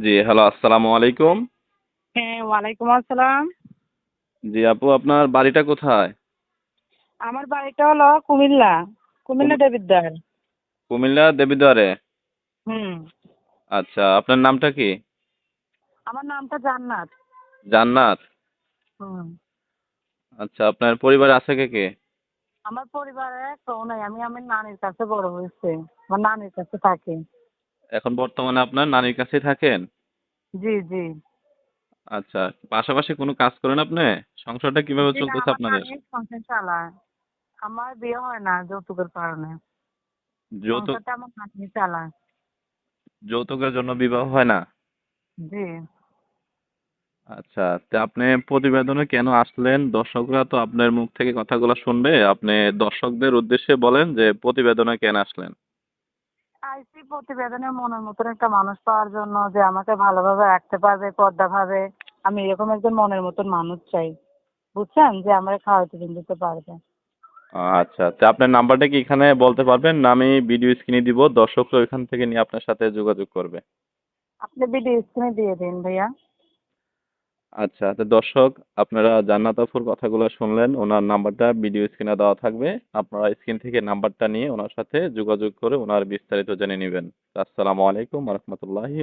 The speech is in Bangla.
জি হ্যালো আসসালামু আলাইকুম। হ্যাঁ ওয়ালাইকুম আসসালাম। জি আপু আপনার বাড়িটা কোথায়? আমার বাড়িটা হলো কুমিল্লা কুমিল্লা কুমি- দেবিদ্বার। কুমিল্লা দেবিদ্বারে? হুম। আচ্ছা আপনার নামটা কি? আমার নামটা জান্নাত। জান্নাত? হুম। আচ্ছা আপনার পরিবারে আছে কে কে? আমার পরিবারে কেউ নাই আমি আমার নানির কাছে বড় হয়েছে আমার নানির কাছে থাকি। এখন বর্তমানে আপনার নানির কাছে থাকেন? জি জি। আচ্ছা পাশাপাশি কোনো কাজ করেন আপনি? সংসারটা কীভাবে জি চলতেছে আমার আপনাদের? নানি সংসার চালায়। আমার বিয়ে হয় না যৌতুকের কারণে। যৌতুক সংসারটা আমার নানি চালায়। যৌতুকের জন্য বিবাহ হয় না? জি। আচ্ছা তা আপনি প্রতিবেদনে কেন আসলেন? দর্শকরা তো আপনার মুখ থেকে কথাগুলো শুনবে। আপনি দর্শকদের উদ্দেশ্যে বলেন যে প্রতিবেদনে কেন আসলেন? আইসি প্রতিবেদনে মনের মতন একটা মানুষ পাওয়ার জন্য যে আমাকে ভালোভাবে রাখতে পারবে পর্দা ভাবে। আমি এরকম একজন মনের মতন মানুষ চাই। বুঝছেন? যে আমার খাওয়াতে দিন দিতে পারবে। আচ্ছা তো আপনার নাম্বারটা কি এখানে বলতে পারবেন? না আমি ভিডিও স্ক্রিনে দিব। দর্শকরা ওইখান থেকে নিয়ে আপনার সাথে যোগাযোগ করবে। আপনি ভিডিও স্ক্রিনে দিয়ে দিন ভাইয়া। আচ্ছা তো দর্শক, আপনারা জান্নাত আফুর কথাগুলো শুনলেন। ওনার নাম্বারটা ভিডিও স্ক্রিনে দেওয়া থাকবে। আপনারা স্ক্রিন থেকে নাম্বারটা নিয়ে ওনার সাথে যোগাযোগ করে ওনার বিস্তারিত জেনে নেবেন। আসসালামু আলাইকুম রহমতুল্লাহি